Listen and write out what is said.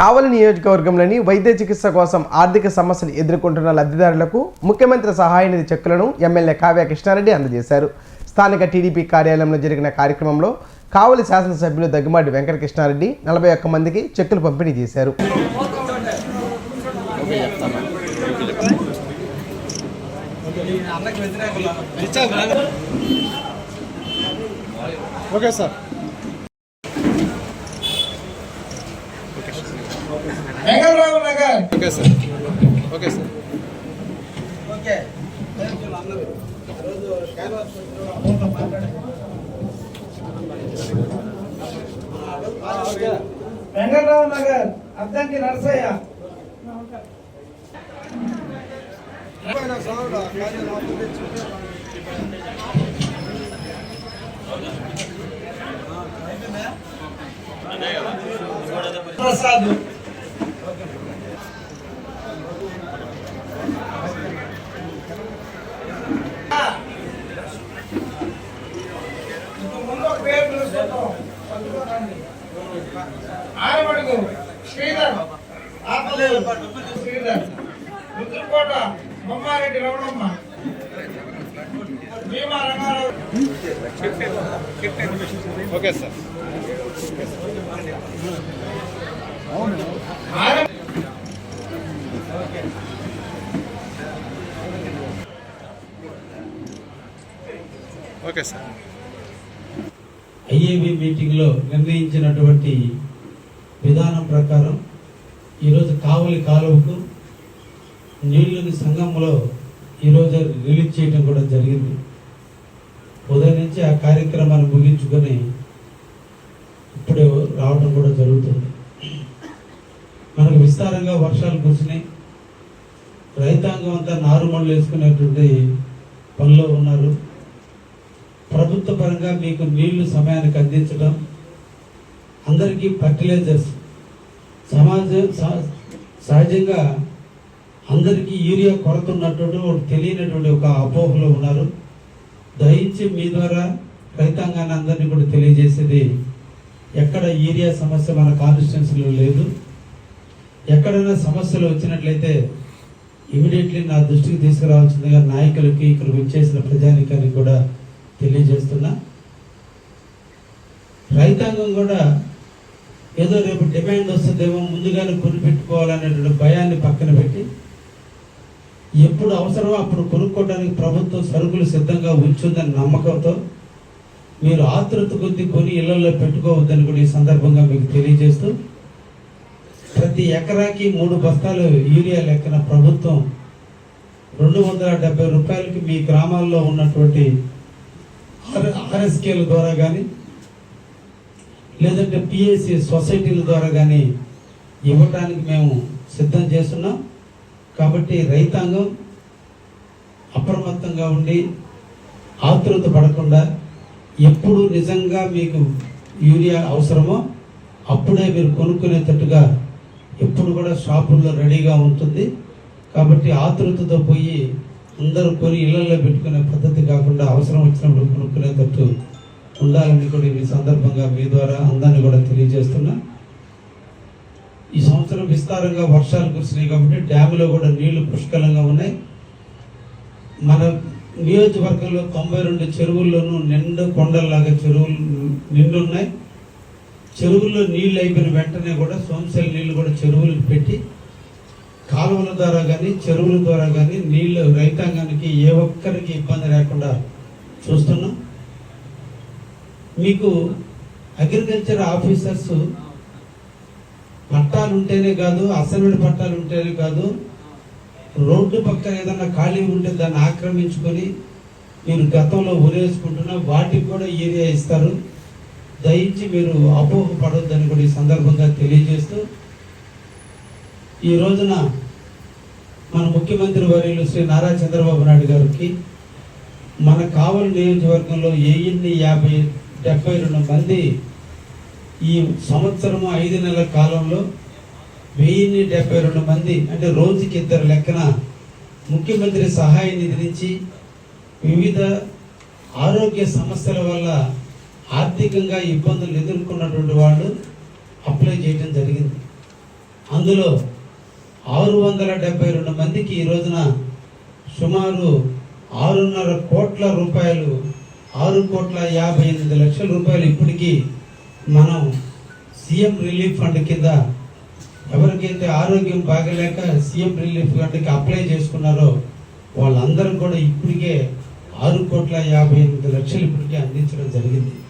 కావలి నియోజకవర్గంలోని వైద్య చికిత్స కోసం ఆర్థిక సమస్యలు ఎదుర్కొంటున్న లబ్ధిదారులకు ముఖ్యమంత్రి సహాయ నిధి చెక్కులను ఎమ్మెల్యే కావ్య కృష్ణారెడ్డి అందజేశారు. స్థానిక టీడీపీ కార్యాలయంలో జరిగిన కార్యక్రమంలో కావలి శాసనసభ్యులు దగ్గుమాటి వెంకటకృష్ణారెడ్డి నలభై ఒక్క మందికి చెక్కులు పంపిణీ చేశారు. Okay sir. Venkatarao Nagar. Okay sir. Okay sir. Venkatarao Nagar Addanki Narasayya. Prasad ముందు ఒక పేరు పిలుచుకుంటాం పట్టుకోరండి. Aramadugu Sridhar ఆపలేవు Sridhar. Bommareddy Ramanamma. Bhima Rangarao. Okay sir. Okay sir. IAB మీటింగ్లో నిర్ణయించినటువంటి విధానం ప్రకారం ఈరోజు కావలి కాలువకు నీళ్ళని సంఘంలో ఈరోజు రిలీజ్ చేయడం కూడా జరిగింది. ఉదయం నుంచి ఆ కార్యక్రమాన్ని ముగించుకొని ఇప్పుడే రావడం కూడా జరుగుతుంది. మనకు విస్తారంగా వర్షాలు కురిసినాయి. రైతాంగం అంతా నారుమళ్ళు వేసుకునేటువంటి పనిలో ఉన్నారు. ప్రభుత్వ పరంగా మీకు నీళ్ళు సమయానికి అందించడం అందరికీ ఫర్టిలైజర్స్ సమాజ సహ- సహజంగా అందరికీ యూరియా కొరత ఉన్నటువంటి ఒకటి తెలియనటువంటి ఒక అపోహలో ఉన్నారు. దయించి మీ ద్వారా రైతాంగాన్ని అందరినీ కూడా తెలియజేసేది ఎక్కడ యూరియా సమస్య మన కాన్స్టిట్యున్సీలో లేదు. ఎక్కడైనా సమస్యలు వచ్చినట్లయితే ఇమీడియట్లీ నా దృష్టికి తీసుకురావాల్సిందిగా నాయకులకి ఇక్కడ విచ్చేసిన ప్రజానికానికి కూడా తెలియజేస్తున్నా. రైతాంగం కూడా ఏదో రేపు డిమాండ్ వస్తుందేమో ముందుగానే కొనిపెట్టుకోవాలనేటువంటి భయాన్ని పక్కన పెట్టి ఎప్పుడు అవసరమో అప్పుడు కొనుక్కోవడానికి ప్రభుత్వం సరుకులు సిద్ధంగా ఉంచుందని నమ్మకంతో మీరు ఆతృత కొద్ది కొని ఇళ్ళలో పెట్టుకోవద్దని కూడా ఈ సందర్భంగా మీకు తెలియజేస్తూ ప్రతి ఎకరాకి మూడు బస్తాలు యూరియా లెక్కన ప్రభుత్వం రెండు వందల డెబ్బై రూపాయలకి మీ గ్రామాల్లో ఉన్నటువంటి ఆర్ఎస్కేల ద్వారా కానీ లేదంటే పిఎస్సి సొసైటీల ద్వారా కానీ ఇవ్వటానికి మేము సిద్ధం చేస్తున్నాం. కాబట్టి రైతాంగం అప్రమత్తంగా ఉండి ఆతృత పడకుండా ఎప్పుడు నిజంగా మీకు యూరియా అవసరమో అప్పుడే మీరు కొనుక్కునేటట్టుగా ఎప్పుడు కూడా షాపుల్లో రెడీగా ఉంటుంది. కాబట్టి ఆతృతతో పోయి అందరూ కొని ఇళ్ళలో పెట్టుకునే పద్ధతి కాకుండా అవసరం వచ్చినప్పుడు కొనుక్కునేటట్టు ఉండాలని కూడా ఈ సందర్భంగా మీ ద్వారా అందరినీ కూడా తెలియజేస్తున్నా. ఈ సంవత్సరం విస్తారంగా వర్షాలు కురిసినాయి కాబట్టి డ్యాములో కూడా నీళ్ళు పుష్కలంగా ఉన్నాయి. మన నియోజకవర్గంలో తొంభై రెండు చెరువుల్లోనూ నిండు కొండల్లాగా చెరువులు నిండు ఉన్నాయి చెరువుల్లో నీళ్ళు అయిపోయిన వెంటనే కూడా సోమశల నీళ్ళు కూడా చెరువులకు పెట్టి కాలువల ద్వారా కానీ చెరువుల ద్వారా కానీ నీళ్ళు రైతాంగానికి ఏ ఒక్కరికి ఇబ్బంది లేకుండా చూస్తున్నాం. మీకు అగ్రికల్చర్ ఆఫీసర్స్ పట్టాలు ఉంటేనే కాదు అసైన్మెంట్ పట్టాలు ఉంటేనే కాదు రోడ్డు పక్కన ఏదన్నా ఖాళీ ఉంటే దాన్ని ఆక్రమించుకొని మీరు గతంలో ఉరేసుకుంటున్నా వాటికి కూడా ఏరియా ఇస్తారు. దయించి మీరు అపోహ పడొద్దని కూడా ఈ సందర్భంగా తెలియజేస్తూ ఈ రోజున మన ముఖ్యమంత్రి వర్యులు శ్రీ నారా చంద్రబాబు నాయుడు గారికి మన కావలి నియోజకవర్గంలో వెయ్యిన్ని యాభై డెబ్బై రెండు మంది ఈ సంవత్సరము ఐదు నెలల కాలంలో వెయ్యిన్ని డెబ్బై రెండు మంది అంటే రోజుకి ఇద్దరు లెక్కన ముఖ్యమంత్రి సహాయ నిధి నుంచి వివిధ ఆరోగ్య సమస్యల వల్ల ఆర్థికంగా ఇబ్బందులు ఎదుర్కొన్నటువంటి వాళ్ళు అప్లై చేయడం జరిగింది. అందులో ఆరు వందల డెబ్బై రెండు మందికి ఈ రోజున సుమారు ఆరున్నర కోట్ల రూపాయలు ఆరు కోట్ల యాభై ఎనిమిది లక్షల రూపాయలు ఇప్పటికీ మనం సీఎం రిలీఫ్ ఫండ్ కింద ఎవరికైతే ఆరోగ్యం బాగలేక సీఎం రిలీఫ్ ఫండ్కి అప్లై చేసుకున్నారో వాళ్ళందరూ కూడా ఇప్పటికే ఆరు కోట్ల యాభై ఎనిమిది లక్షలు ఇప్పటికే అందించడం జరిగింది.